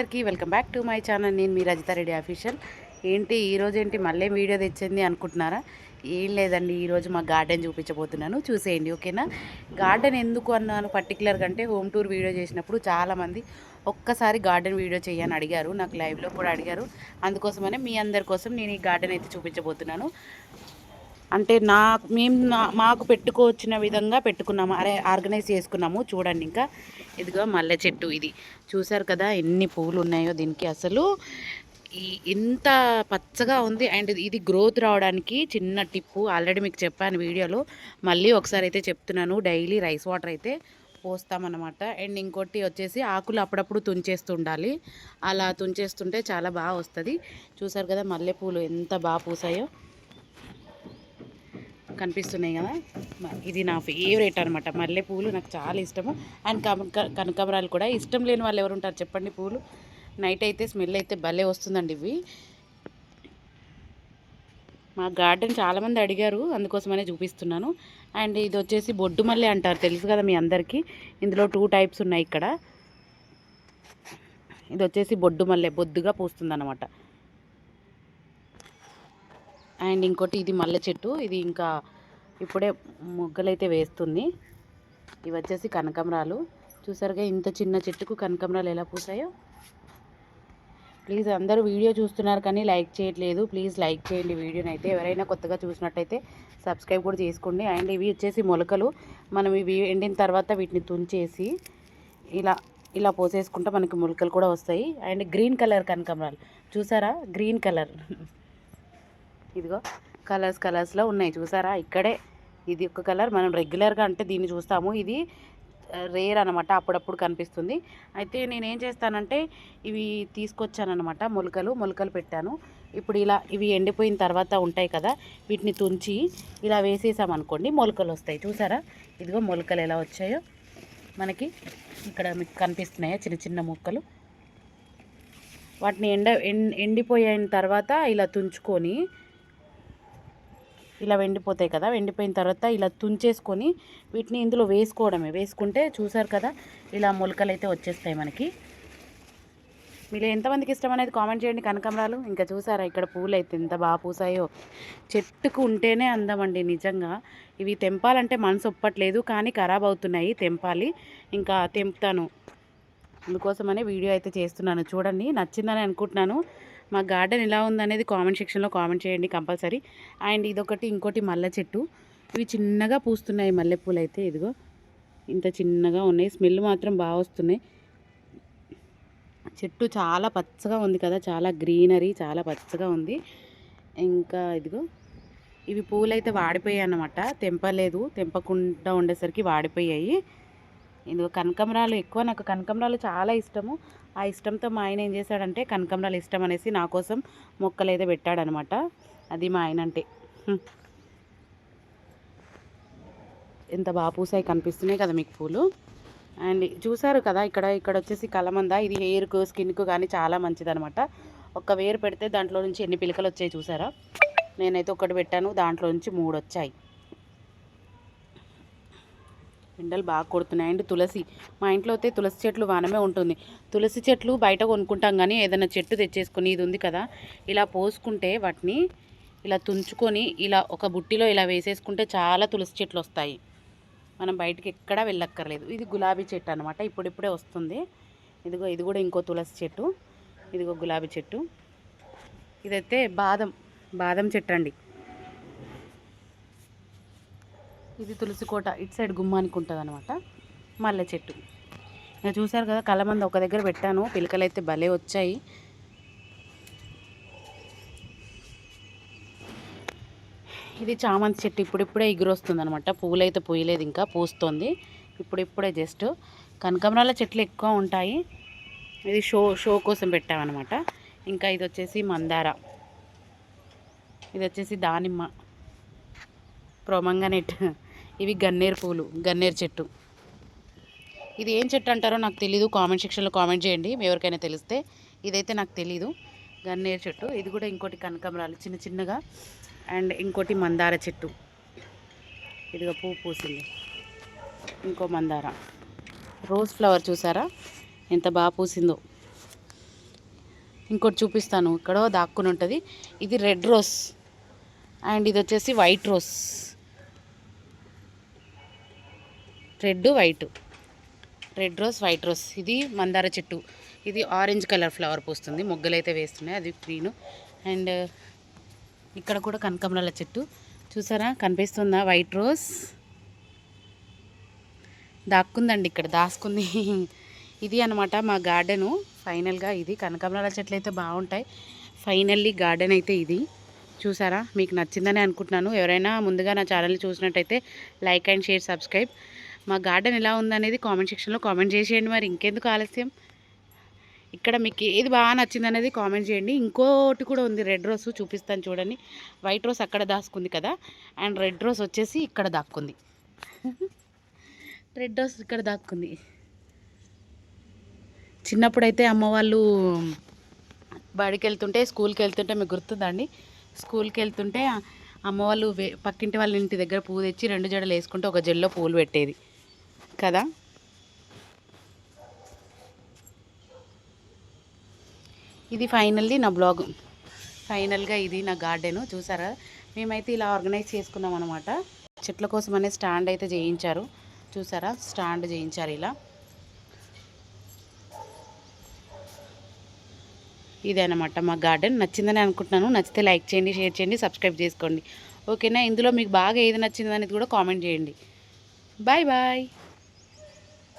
అందరికీ welcome back to my channel. నేను మీ రజిత రెడ్డి అఫీషియల్. ఏంటి ఈరోజు ఏంటి మళ్ళీ వీడియో తెచ్చింది అనుకుంటున్నారా? ఏం లేదండి ఈరోజు మా గార్డెన్ చూపించబోతున్నాను. చూసేయండి ఓకేనా? గార్డెన్ ఎందుకు అన్నాను? పర్టికులర్గా అంటే హోమ్ టూర్ వీడియో చేసినప్పుడు చాలామంది ఒక్కసారి గార్డెన్ వీడియో చేయని అడిగారు. నాకు లైవ్లో కూడా అడిగారు. అందుకోసమనే మీ అందరి కోసం నేను ఈ గార్డెన్ అయితే చూపించబోతున్నాను. అంటే నా మేము మాకు పెట్టుకోవచ్చిన విధంగా పెట్టుకున్నాము. అరే ఆర్గనైజ్ చేసుకున్నాము. చూడండి ఇంకా. ఇదిగో మల్లె చెట్టు ఇది. చూసారు కదా ఎన్ని పువ్వులు ఉన్నాయో దీనికి అసలు. ఈ ఇంత పచ్చగా ఉంది. అండ్ ఇది గ్రోత్ రావడానికి చిన్న టిప్పు. ఆల్రెడీ మీకు చెప్పాను వీడియోలో. మళ్ళీ ఒకసారి అయితే చెప్తున్నాను. డైలీ రైస్ వాటర్ అయితే పోస్తామన్నమాట. అండ్ ఇంకోటి వచ్చేసి ఆకులు అప్పుడప్పుడు తుంచేస్తుండాలి. అలా తుంచేస్తుంటే చాలా బాగా వస్తుంది. చూసారు కదా మల్లెపూలు ఎంత బాగా పూసాయో. కనిపిస్తున్నాయి కదా. ఇది నా ఫేవరెట్ అనమాట మల్లె పూలు నాకు చాలా ఇష్టము. అండ్ కనక కూడా ఇష్టం లేని వాళ్ళు ఎవరు ఉంటారు చెప్పండి పూలు. నైట్ అయితే స్మెల్ అయితే భలే వస్తుందండి ఇవి. మా గార్డెన్ చాలామంది అడిగారు అందుకోసమనే చూపిస్తున్నాను. అండ్ ఇది వచ్చేసి బొడ్డు మల్లె అంటారు తెలుసు కదా మీ అందరికీ. ఇందులో టూ టైప్స్ ఉన్నాయి ఇక్కడ. ఇది వచ్చేసి బొడ్డు మల్లె బొద్దుగా పూస్తుంది అనమాట అండ్ ఇంకోటి ఇది మల్లె చెట్టు. ఇది ఇంకా ఇప్పుడే మొగ్గలైతే వేస్తుంది. ఇవి వచ్చేసి కనకంబరాలు. చూసారుగా ఇంత చిన్న చెట్టుకు కనకంబరాలు ఎలా పూసాయో? ప్లీజ్ అందరూ వీడియో చూస్తున్నారు కానీ లైక్ చేయట్లేదు. ప్లీజ్ లైక్ చేయండి వీడియోని అయితే. ఎవరైనా కొత్తగా చూసినట్టయితే సబ్స్క్రైబ్ కూడా చేసుకోండి. అండ్ ఇవి వచ్చేసి మొలకలు. మనం ఇవి ఎండిన తర్వాత వీటిని తుంచేసి ఇలా ఇలా పోసేసుకుంటే మనకి మొలకలు కూడా వస్తాయి. అండ్ గ్రీన్ కలర్ కనకంబరాలు. చూసారా? Green colour. ఇదిగో కలర్స్ కలర్స్లో ఉన్నాయి. చూసారా? ఇక్కడే. ఇది ఒక కలర్ మనం రెగ్యులర్గా అంటే దీన్ని చూస్తాము. ఇది రేర్ అనమాట అప్పుడప్పుడు కనిపిస్తుంది. అయితే నేనేం చేస్తానంటే ఇవి తీసుకొచ్చానమాట మొలకలు మొలకలు పెట్టాను. ఇప్పుడు ఇలా ఇవి ఎండిపోయిన తర్వాత ఉంటాయి కదా వీటిని తుంచి ఇలా వేసేసామనుకోండి మొలకలు వస్తాయి. చూసారా? ఇదిగో మొలకలు ఎలా వచ్చాయో. మనకి ఇక్కడ మీకు కనిపిస్తున్నాయా? చిన్న చిన్న మొక్కలు. వాటిని ఎండ ఎండిపోయిన తర్వాత ఇలా తుంచుకొని ఇలా వెండిపోతాయి కదా వెండిపోయిన తర్వాత ఇలా తుంచేసుకొని వీటిని ఇందులో వేసుకోవడమే. వేసుకుంటే చూసారు కదా ఇలా మొలకలు అయితే వచ్చేస్తాయి మనకి. మీరు ఎంతమందికి ఇష్టం అనేది కామెంట్ చేయండి కనకమరాలు ఇంకా చూసారా ఇక్కడ పూలు అయితే ఎంత బాగా పూసాయో. చెట్టుకు ఉంటేనే అందమండి నిజంగా. ఇవి తెంపాలంటే మనసు ఒప్పట్లేదు కానీ ఖరాబ్ అవుతున్నాయి తెంపాలి. ఇంకా తెంపుతాను. అందుకోసమనే వీడియో అయితే చేస్తున్నాను. చూడండి నచ్చిందని అనుకుంటున్నాను. మా గార్డెన్ ఎలా ఉందనేది కామెంట్ సెక్షన్లో కామెంట్ చేయండి కంపల్సరీ. అండ్ ఇదొకటి ఇంకోటి మల్లె చెట్టు. ఇవి చిన్నగా పూస్తున్నాయి మల్లెపూలు అయితే ఇదిగో. ఇంత చిన్నగా ఉన్నాయి. స్మెల్ మాత్రం బాగా వస్తున్నాయి. చెట్టు చాలా పచ్చగా ఉంది కదా చాలా గ్రీనరీ చాలా పచ్చగా ఉంది. ఇంకా ఇదిగో ఇవి పూలు అయితే వాడిపోయాయి అన్నమాట తెంపలేదు తెంపకుండా ఉండేసరికి వాడిపోయాయి. ఇదిగో కనకంబరాలు ఎక్కువ. నాకు కనకంబరాలు చాలా ఇష్టము. ఆ ఇష్టంతో మా ఆయన ఏం చేశాడంటే కనకంబరాలు ఇష్టం అనేసి నా కోసం మొక్కలు అయితే పెట్టాడనమాట. అది మా ఆయన అంటే. ఎంత బాగా పూసాయి కనిపిస్తున్నాయి కదా మీకు పూలు. అండ్ చూసారు కదా ఇక్కడ ఇక్కడ వచ్చేసి కలమంద. ఇది హెయిర్కు స్కిన్కు కానీ చాలా మంచిదనమాట. ఒక్క వేరు పెడితే దాంట్లో నుంచి ఎన్ని పిలకలు వచ్చాయి చూసారా? నేనైతే ఒకటి పెట్టాను దాంట్లో నుంచి మూడు వచ్చాయి. ఎండలు బాగా కొడుతున్నాయి. అండ్ తులసి మా ఇంట్లో అయితే తులసి చెట్లు వానమే ఉంటుంది. తులసి చెట్లు బయట కొనుక్కుంటాం కానీ ఏదైనా చెట్టు తెచ్చేసుకొని ఇది ఉంది కదా ఇలా పోసుకుంటే వాటిని ఇలా తుంచుకొని ఇలా ఒక బుట్టిలో ఇలా వేసేసుకుంటే చాలా తులసి చెట్లు వస్తాయి. మనం బయటికి ఎక్కడా వెళ్ళక్కర్లేదు. ఇది గులాబీ చెట్టు అనమాట ఇప్పుడిప్పుడే వస్తుంది. ఇదిగో ఇది కూడా ఇంకో తులసి చెట్టు. ఇదిగో గులాబీ చెట్టు. ఇదైతే బాదం బాదం చెట్టు అండి. ఇది తులసి కోట ఇటు సైడ్ గుమ్మానికి ఉంటుంది అనమాట మల్లె చెట్టు. నేను చూశారు కదా కలమంద ఒక దగ్గర పెట్టాను. పిలకలు అయితే భలే వచ్చాయి. ఇది చామంతి చెట్టు ఇప్పుడిప్పుడే ఎగురొస్తుంది అనమాట పువ్వులు అయితే పూయలేదు ఇంకా పూస్తుంది. ఇప్పుడిప్పుడే జస్ట్ కనకాంబరాల చెట్లు ఎక్కువ ఉంటాయి. ఇది షో షో కోసం పెట్టామన్నమాట. ఇంకా ఇది వచ్చేసి మందార. ఇది వచ్చేసి దానిమ్మ. ప్రొమంగనెట్. ఇవి గన్నేరు పూలు గన్నేరు చెట్టు. ఇది ఏం చెట్టు అంటారో నాకు తెలీదు. కామెంట్ సెక్షన్లో కామెంట్ చేయండి. ఎవరికైనా తెలిస్తే ఇదైతే నాకు తెలీదు. గన్నేరు చెట్టు. ఇది కూడా ఇంకోటి కనకమరాలు చిన్న చిన్నగా. అండ్ ఇంకోటి మందార చెట్టు. ఇదిగో పువ్వు పూసింది. ఇంకో మందార. రోజ్ ఫ్లవర్ చూసారా? ఎంత బాగా పూసిందో. ఇంకోటి చూపిస్తాను. ఇక్కడ దాక్కుని ఉంటుంది. ఇది రెడ్ రోజ్. అండ్ ఇది వచ్చేసి white rose. Red white. Red rose white rose. ఇది మందార చెట్టు. ఇది ఆరెంజ్ కలర్ ఫ్లవర్ పూస్తుంది. మొగ్గలైతే అయితే వేస్తున్నాయి. అది గ్రీన్. అండ్ ఇక్కడ కూడా కనకమరాల చెట్టు. చూసారా? కనిపిస్తుందా? White rose. దాక్కుందండి ఇక్కడ. దాసుకుంది. ఇది అనమాట మా గార్డెను. ఫైనల్గా ఇది. కనకమరాల చెట్లు అయితే బాగుంటాయి. ఫైనల్లీ గార్డెన్ అయితే ఇది. చూసారా? మీకు నచ్చిందని అనుకుంటున్నాను. ఎవరైనా ముందుగా నా ఛానల్ చూసినట్టయితే లైక్ అండ్ షేర్ సబ్స్క్రైబ్. మా గార్డెన్ ఎలా ఉందనేది కామెంట్ సెక్షన్లో కామెంట్ చేసేయండి మరి. ఇంకెందుకు ఆలస్యం? ఇక్కడ మీకు ఏది బాగా నచ్చింది అనేది కామెంట్ చేయండి. ఇంకోటి కూడా ఉంది రెడ్ రోస్ చూపిస్తాను చూడండి. వైట్ రోస్ అక్కడ దాసుకుంది కదా అండ్ రెడ్ రోస్ వచ్చేసి ఇక్కడ దాక్కుంది. రెడ్ రోస్ ఇక్కడ దాక్కుంది. చిన్నప్పుడైతే అమ్మ వాళ్ళు బడికి వెళ్తుంటే స్కూల్కి వెళ్తుంటే మీకు గుర్తుందండి స్కూల్కి వెళ్తుంటే అమ్మ వాళ్ళు వే పక్కింటి వాళ్ళ ఇంటి దగ్గర పువ్వు తెచ్చి రెండు జడలు వేసుకుంటే ఒక జడలో పూలు పెట్టేది. కదా? ఇది ఫైనల్లీ నా బ్లాగ్. ఫైనల్గా ఇది నా గార్డెను. చూసారా? మేమైతే ఇలా ఆర్గనైజ్ చేసుకున్నాం అనమాట చెట్ల కోసం అనే స్టాండ్ అయితే చేయించారు. చూసారా? స్టాండ్ చేయించారు ఇలా. ఇదే అనమాట మా గార్డెన్. నచ్చిందని అనుకుంటున్నాను. నచ్చితే లైక్ చేయండి షేర్ చేయండి సబ్స్క్రైబ్ చేసుకోండి. ఓకేనా? ఇందులో మీకు బాగా ఏది నచ్చింది అనేది కూడా కామెంట్ చేయండి. Bye bye.